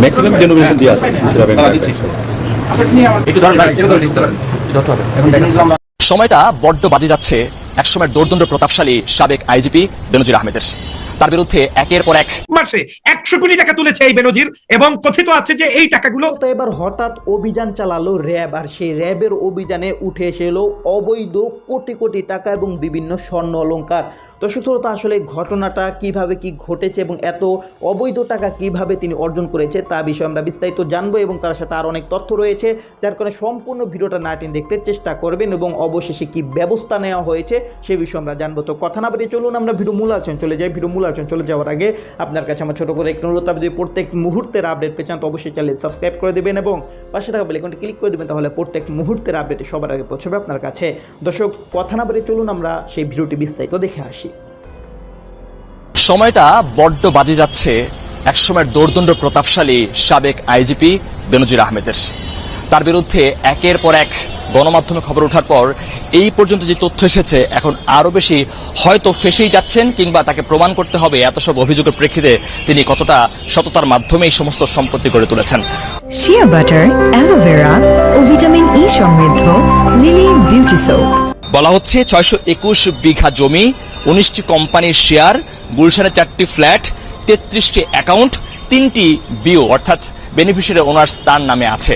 Maximum ডেনোমিনেশন দিয়ে আছে সময়টা বড্ড বাজে যাচ্ছে একসময় দোর্দণ্ড প্রতাপশালী সাবেক আইজিপি বেনজির আহমেদের। তার বিরুদ্ধে একের পর এক মাসে একশো কোটি টাকা তুলেছে এই বেনজির এবং কথিত আছে যে এই টাকাগুলো তো এবার হঠাৎ অভিযান চালালো র্যাব আর সেই র্যাবের অভিযানে উঠে এসে এলো অবৈধ কোটি কোটি টাকা এবং বিভিন্ন স্বর্ণ অলংকার। দর্শক শ্রোতা আসলে ঘটনাটা কীভাবে কি ঘটেছে এবং এত অবৈধ টাকা কীভাবে তিনি অর্জন করেছে তা বিষয়ে আমরা বিস্তারিত জানব এবং তার সাথে আর অনেক তথ্য রয়েছে যার কারণে সম্পূর্ণ ভিডিওটা না টেনে দেখতে চেষ্টা করবেন এবং অবশেষে কি ব্যবস্থা নেওয়া হয়েছে সে বিষয়ে আমরা জানব। তো কথা না বেরিয়ে চলুন আমরা ভিডিও মূল আলোচনা চলে যাই। ভিডিও মূল আলোচনা চলে যাওয়ার আগে আপনার কাছে আমার ছোট করে একটু অনুরোধ, আপনি যদি প্রত্যেক মুহূর্তের আপডেট পেয়ে চান, তো অবশ্যই চ্যানেল সাবস্ক্রাইব করে দেবেন এবং পাশে থাকা বেলাইকনটি ক্লিক করে দেবেন, তাহলে প্রত্যেক মুহূর্তের আপডেট সবার আগে পৌঁছবে আপনার কাছে। দর্শক, কথা না বেরিয়ে চলুন আমরা সেই ভিডিওটি বিস্তারিত দেখে আসি। সময়টা বড্ড বাজে যাচ্ছে একসময়ের দোর্দণ্ড প্রতাপশালী সাবেক আইজিপি বেনজির আহমেদের। তার বিরুদ্ধে একের পর এক গণমাধ্যমে খবর ওঠার পর এই পর্যন্ত যে তথ্য এসেছে এখন আরও বেশি হয়তো ফেসেই যাচ্ছেন কিংবা তাকে প্রমাণ করতে হবে। এত সব অভিযোগের প্রেক্ষিতে তিনি কতটা সততার মাধ্যমে এই সমস্ত সম্পত্তি গড়ে তুলেছেন। শিয়া বাটার অ্যালোভেরা ও ভিটামিন ই সমৃদ্ধ লিলি বিউটি সোপ বলা হচ্ছে ছয়শো একুশ বিঘা জমি উনিশটি কোম্পানির শেয়ার গুলশানে চারটি ফ্ল্যাট তেত্রিশটি অ্যাকাউন্ট তিনটি বিও অর্থাৎ বেনিফিশিয়ারি ওনার্স তার নামে আছে।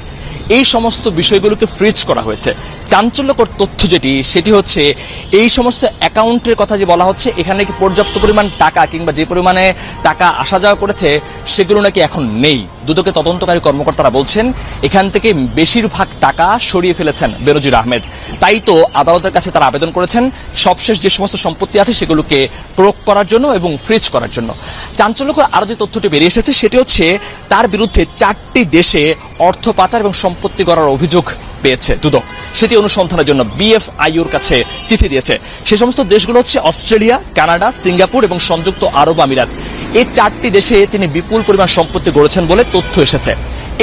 এই সমস্ত বিষয়গুলোকে ফ্রিজ করা হয়েছে। চাঞ্চল্যকর তথ্য যেটি, সেটি হচ্ছে এই সমস্ত অ্যাকাউন্টের কথা যে বলা হচ্ছে, এখানে কি পর্যাপ্ত পরিমাণ টাকা কিংবা যে পরিমাণে টাকা আসা যাওয়া করেছে, সেগুলো নাকি এখন নেই। দুদকে তদন্তকারী কর্মকর্তারা বলছেন, এখান থেকে বেশিরভাগ টাকা সরিয়ে ফেলেছেন বেনজির আহমেদ। তাই তো আদালতের কাছে তারা আবেদন করেছেন, সবশেষ যে সমস্ত সম্পত্তি আছে সেগুলোকে প্রয়োগ করার জন্য এবং ফ্রিজ করার জন্য। চাঞ্চল্যকর আরও যে তথ্যটি বেরিয়ে এসেছে, সেটি হচ্ছে তার বিরুদ্ধে চারটি দেশে অর্থ পাচার এবং সম্পত্তি করার অভিযোগ পেয়েছে দুদক। সেটি অনুসন্ধানের জন্য বিএফআইউর কাছে চিঠি দিয়েছে। সে সমস্ত দেশগুলো হচ্ছে অস্ট্রেলিয়া, কানাডা, সিঙ্গাপুর এবং সংযুক্ত আরব আমিরাত। এই চারটি দেশে তিনি বিপুল পরিমাণ সম্পত্তি গড়েছেন বলে তথ্য এসেছে।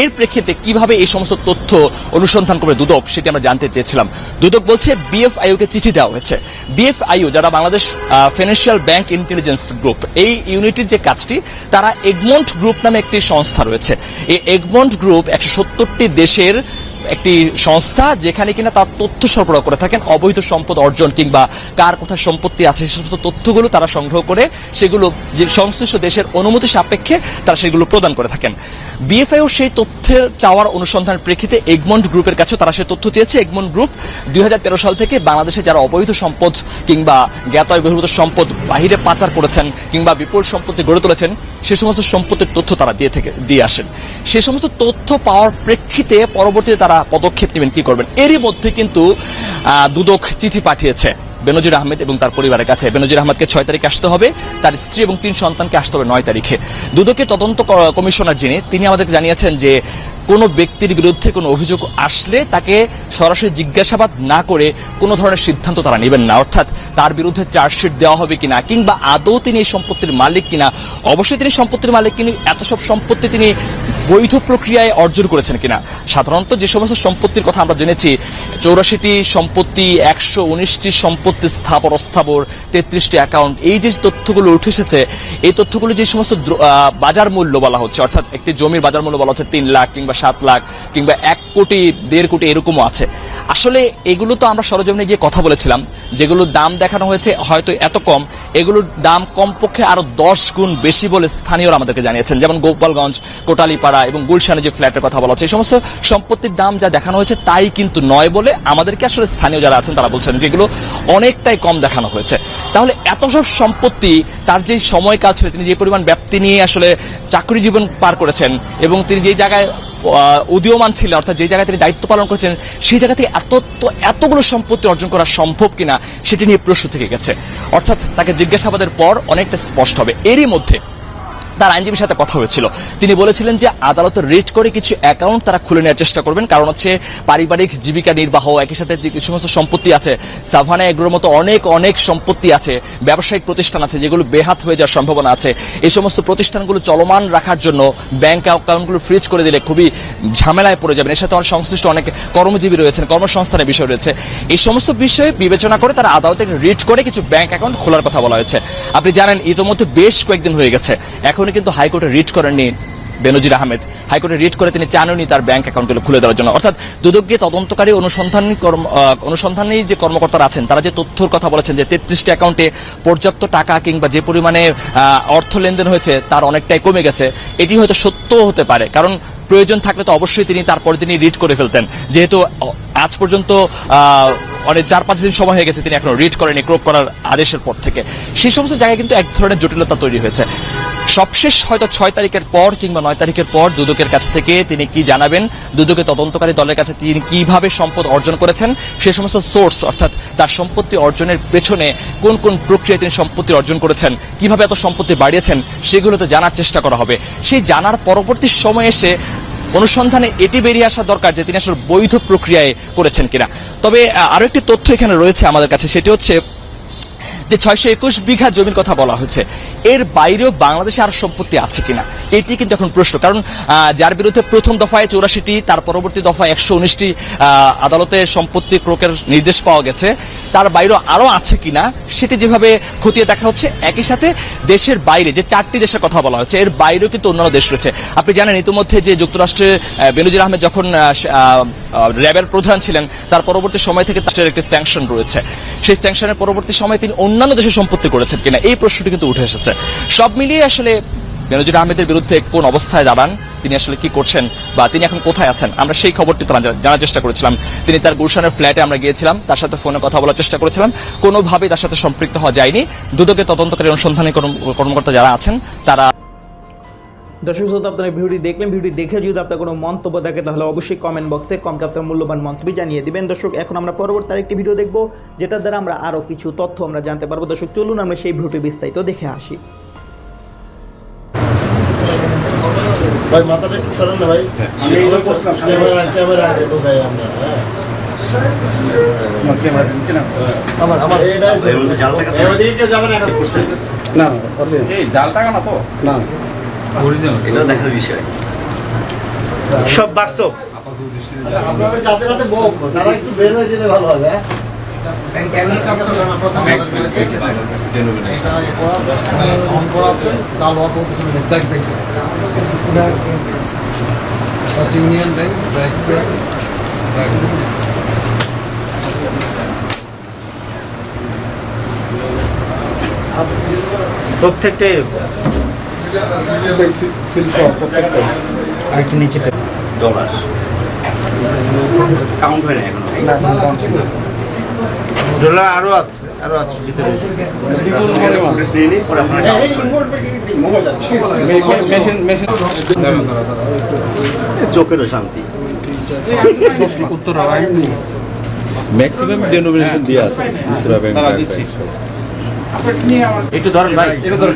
এর প্রেক্ষিতে কীভাবে এই সমস্ত তথ্য অনুসন্ধান করবে দুদক, সেটি আমরা জানতে চেয়েছিলাম। দুদক বলছে বিএফআইউ কে চিঠি দেওয়া হয়েছে। বিএফআইও যারা Bangladesh financial bank intelligence group এই ইউনিটির যে কাজটি, তারা এগমন্ট গ্রুপ নামে একটি সংস্থা রয়েছে। এই এগমন্ট গ্রুপ একশো সত্তরটি দেশের একটি সংস্থা যেখানে কিনা তার তথ্য সরবরাহ করে থাকেন, অবৈধ সম্পদ অর্জন কিংবা কার কোথায় সম্পত্তি আছে সে সমস্ত তথ্যগুলো তারা সংগ্রহ করে সেগুলো যে সংশ্লিষ্ট দেশের অনুমতি সাপেক্ষে তারা সেগুলো প্রদান করে থাকেন। বিএফআইও সেই তথ্যের চাওয়ার অনুসন্ধানের প্রেক্ষিতে এগমন্ড গ্রুপের কাছে তারা সেই তথ্য চেয়েছে। এগমন্ড গ্রুপ দুই হাজার তেরো সাল থেকে বাংলাদেশে যারা অবৈধ সম্পদ কিংবা জ্ঞাত বহির্ভূত সম্পদ বাহিরে পাচার করেছেন কিংবা বিপুল সম্পত্তি গড়ে তুলেছেন, সে সমস্ত সম্পত্তির তথ্য তারা দিয়ে থেকে, দিয়ে আসেন। সে সমস্ত তথ্য পাওয়ার প্রেক্ষিতে পরবর্তীতে তারা পদক্ষেপ নেবেন, কি করবেন? এরই মধ্যে কিন্তু দুদক চিঠি পাঠিয়েছে বেনজির আহমেদ এবং তার পরিবারের কাছে। বেনজির আহমেদকে ছয় তারিখে আসতে হবে, তার স্ত্রী এবং তিন সন্তানকে আসতে হবে নয় তারিখে। দুদকের তদন্ত কমিশনার যিনি, তিনি আমাদেরকে জানিয়েছেন যে, কোনো ব্যক্তির বিরুদ্ধে কোনো অভিযোগ আসলে তাকে সরাসরি জিজ্ঞাসাবাদ না করে কোনো ধরনের সিদ্ধান্ত তারা নেবেন না। অর্থাৎ তার বিরুদ্ধে চার্জশিট দেওয়া হবে কিনা, কিংবা আদৌ তিনি এই সম্পত্তির মালিক কিনা, অবশ্যই তিনি সম্পত্তির মালিক, কিন্তু এত সব সম্পত্তি তিনি বৈধ প্রক্রিয়ায় অর্জন করেছেন কিনা? সাধারণত যে সমস্ত সম্পত্তির কথা আমরা জেনেছি, চৌরাশিটি সম্পত্তি, একশো উনিশটি সম্পত্তি স্থাবর, অস্থাবর, তেত্রিশটি অ্যাকাউন্ট এই যে তথ্যগুলো উঠে এসেছে, এই তথ্যগুলো যে সমস্ত বাজার মূল্য বলা হচ্ছে, অর্থাৎ একটি জমির বাজার মূল্য বলা হচ্ছে তিন লাখ কিংবা সাত লাখ কিংবা এক কোটি, দেড় কোটি এরকমও আছে। আসলে এগুলো তো আমরা সরজমিনে গিয়ে কথা বলেছিলাম। যেগুলোর দাম দেখানো হয়েছে হয়তো এত কম, এগুলোর দাম কমপক্ষে আরও দশ গুণ বেশি বলে স্থানীয়রা আমাদেরকে জানিয়েছেন। যেমন গোপালগঞ্জ, কোটালীপাড়া এবং গুলশানে যে ফ্ল্যাটের কথা বলা হচ্ছে, এই সমস্ত সম্পত্তির দাম যা দেখানো হয়েছে তাই কিন্তু নয় বলে আমাদেরকে আসলে স্থানীয় যারা আছেন তারা বলছেন যেগুলো অনেকটাই কম দেখানো হয়েছে। তাহলে এত সব সম্পত্তি, তার যে সময়কাল ছিল, তিনি যে পরিমাণ ব্যাপ্তি নিয়ে আসলে চাকরি জীবন পার করেছেন এবং তিনি যে জায়গায় উদীয়মান ছিলেন, অর্থাৎ যে জায়গায় তিনি দায়িত্ব পালন করেছেন, সেই জায়গা থেকে এত এতগুলো সম্পত্তি অর্জন করা সম্ভব কিনা, সেটি নিয়ে প্রশ্ন থেকে গেছে। অর্থাৎ তাকে জিজ্ঞাসাবাদের পর অনেকটা স্পষ্ট হবে। এরই মধ্যে তার আইনজীবীর সাথে কথা হয়েছিল। তিনি বলেছিলেন যে আদালতে রিট করে কিছু অ্যাকাউন্ট তারা খুলে নেওয়ার চেষ্টা করবেন। কারণ হচ্ছে পারিবারিক জীবিকা নির্বাহ, একই সাথে যে সমস্ত সম্পত্তি আছে সাভানা এগুলোর মতো অনেক অনেক সম্পত্তি আছে, ব্যবসায়িক প্রতিষ্ঠান আছে, যেগুলো বেহাত হয়ে যাওয়ার সম্ভাবনা আছে। এই সমস্ত প্রতিষ্ঠানগুলো চলমান রাখার জন্য ব্যাংক অ্যাকাউন্টগুলো ফ্রিজ করে দিলে খুবই ঝামেলায় পড়ে যাবেন। এর সাথে অনেক সংশ্লিষ্ট অনেক কর্মজীবী রয়েছেন, কর্মসংস্থানের বিষয় রয়েছে। এই সমস্ত বিষয়ে বিবেচনা করে তারা আদালতে রিট করে কিছু ব্যাংক অ্যাকাউন্ট খোলার কথা বলা হয়েছে। আপনি জানেন, ইতোমধ্যে বেশ কয়েকদিন হয়ে গেছে। এখনই কিন্তু হাইকোর্টে রিট করেননি বেনজির আহমেদ। হাইকোর্টে রিট করে তিনি চাননি তার ব্যাংক অ্যাকাউন্টগুলো খুলে দেওয়ার জন্য। অর্থাৎ দুদককে তদন্তকারী অনুসন্ধান অনুসন্ধানী যে কর্মকর্তারা আছেন, তারা যে তথ্যর কথা বলেছেন যে তেত্রিশটি অ্যাকাউন্টে পর্যাপ্ত টাকা কিংবা যে পরিমাণে অর্থ লেনদেন হয়েছে, তার অনেকটাই কমে গেছে, এটি হয়তো সত্য হতে পারে। কারণ প্রয়োজন থাকলে তো অবশ্যই তিনি তারপর দিনই রিড করে ফেলতেন। যেহেতু আজ পর্যন্ত অনেক চার পাঁচ দিন সময় হয়ে গেছে তিনি এখনও রিড করেনি ক্রোপ করার আদেশের পর থেকে। সেই সমস্ত জায়গায় কিন্তু এক ধরনের জটিলতা তৈরি হয়েছে। সবশেষ হয়তো ছয় তারিখের পর কিংবা নয় তারিখের পর দুদকের কাছ থেকে তিনি কি জানাবেন দুদকের তদন্তকারী দলের কাছে তিনি কীভাবে সম্পদ অর্জন করেছেন, সে সমস্ত সোর্স অর্থাৎ তার সম্পত্তি অর্জনের পেছনে কোন কোন প্রক্রিয়ায় তিনি সম্পত্তি অর্জন করেছেন, কীভাবে এত সম্পত্তি বাড়িয়েছেন সেগুলো তো জানার চেষ্টা করা হবে। সেই জানার পরবর্তী সময় এসে অনুসন্ধানে এটি বেরিয়ে আসা দরকার যে তিনি আসলে বৈধ প্রক্রিয়ায় করেছেন কিনা। তবে আরও একটি তথ্য এখানে রয়েছে আমাদের কাছে, সেটি হচ্ছে যে ছয়শো একুশ বিঘা জমির কথা বলা হয়েছে এর বাইরেও বাংলাদেশে আর সম্পত্তি আছে কিনা? এটি কিন্তু এখন প্রশ্ন। কারণ যার বিরুদ্ধে প্রথম দফায় চৌরাশিটি তার পরবর্তী দফায় একশো উনিশটি আদালতে সম্পত্তি ক্রোকের নির্দেশ পাওয়া গেছে তার বাইরেও আরও আছে কিনা সেটি যেভাবে খতিয়ে দেখা হচ্ছে একই সাথে দেশের বাইরে যে চারটি দেশের কথা বলা হয়েছে এর বাইরেও কিন্তু অন্যান্য দেশ রয়েছে। আপনি জানেন ইতিমধ্যে যে যুক্তরাষ্ট্রের আহ, বেনজির আহমেদ যখন র্যাবের প্রধান ছিলেন তার পরবর্তী সময় থেকে তার একটি স্যাংশন রয়েছে। সেই স্যাংশনের পরবর্তী সময় তিনি অন্যান্য দেশের সম্পত্তি করেছেন কিনা, এই প্রশ্নটি কিন্তু উঠে এসেছে। সব মিলিয়ে আসলে বেনজির আহমেদের বিরুদ্ধে কোন অবস্থায় দাঁড়ান, তিনি আসলে কি করছেন, বা তিনি এখন কোথায় আছেন, আমরা সেই খবরটি জানার চেষ্টা করেছিলাম। তিনি তার গুলশানের ফ্ল্যাটে আমরা গিয়েছিলাম, তার সাথে ফোনে কথা বলার চেষ্টা করেছিলাম। কোনোভাবেই তার সাথে সম্পৃক্ত হওয়া যায়নি। দুদকে তদন্তকারী অনুসন্ধানী কর্মকর্তা যারা আছেন, তারা দর্শক শ্রোতা আপনারা ভিডিওটি দেখলেন ভিডিওটি দেখে যদি আপনার কোনো মন্তব্য থাকে তাহলে অবশ্যই কমেন্ট বক্সে কমকে আপনার মূল্যবান মন্তব্য জানিয়ে দিবেন। দর্শক এখন আমরা পরবর্তী আরেকটি ভিডিও দেখব যেটার দ্বারা আমরা আরও কিছু তথ্য আমরা জানতে পারব। দর্শক চলুন আমরা সেই ভিডিওটি বিস্তারিত দেখে আসি। ভাই মাথাটা একটু সরান না ভাই। ক্যামেরা ক্যামেরা ঢোকাই আমরা হ্যাঁ। আমার আমার। এইটা এদিকে যাবেন এখন এটা দেখার বিষয়। সব বাস্তব। আপনাদের বউ তারা একটু বের হয়ে যেতে ভালো হবে হ্যাঁ? পিছনে back back bank back back প্রত্যেকটাই ডলার কাউন্ট হয় না এখনও ডলার আরও আছে আরও আছে ভিতরে। ফুটেজ নিয়ে নিই পরে আপনারা কাউন্ট করেন চোখেরও শান্তি। ম্যাক্সিমাম ডেনোমিনেশন দিয়ে আছে ব্যাংক একটু ধরেন ভাই। এটা ধরেন।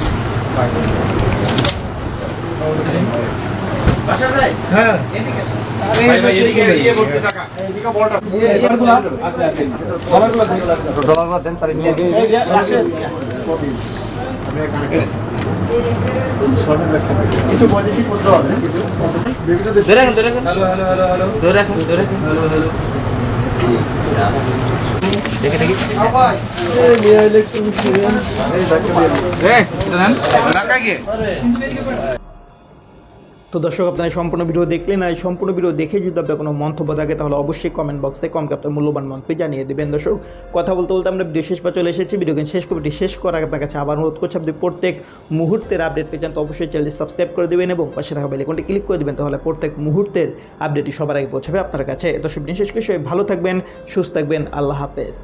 ধরে রাখুন ধরে রাখুন। ধরে রাখুন ধরে রাখুন। দেখে দেখি। তো দর্শক, আপনারা সম্পূর্ণ ভিডিও দেখলেন আর সম্পূর্ণ ভিডিও দেখে যদি আপনার কোনো মন্তব্য থাকে, তাহলে অবশ্যই কমেন্ট বক্সে কমকে আপনার মূল্যবান মন্তব্য জানিয়ে দেবেন। দর্শক, কথা বলতে বলতে আমরা ভিডিও শেষ পা চলে এসেছি। ভিডিও শেষ কমিটি শেষ করার আপনার কাছে আবার অনুরোধ করছি, আপনি প্রত্যেক মুহূর্তের আপডেট পেয়ে যান, তো অবশ্যই চ্যানেলটি সাবস্ক্রাইব করে দেবেন এবং পাশে থাকা বেলেকনটি ক্লিক করে দেবেন, তাহলে প্রত্যেক মুহূর্তের আপডেটটি সবার আগে পৌঁছাবে আপনার কাছে। দর্শক শেষ করে সবাই ভালো থাকবেন, সুস্থ থাকবেন, আল্লাহ হাফেজ।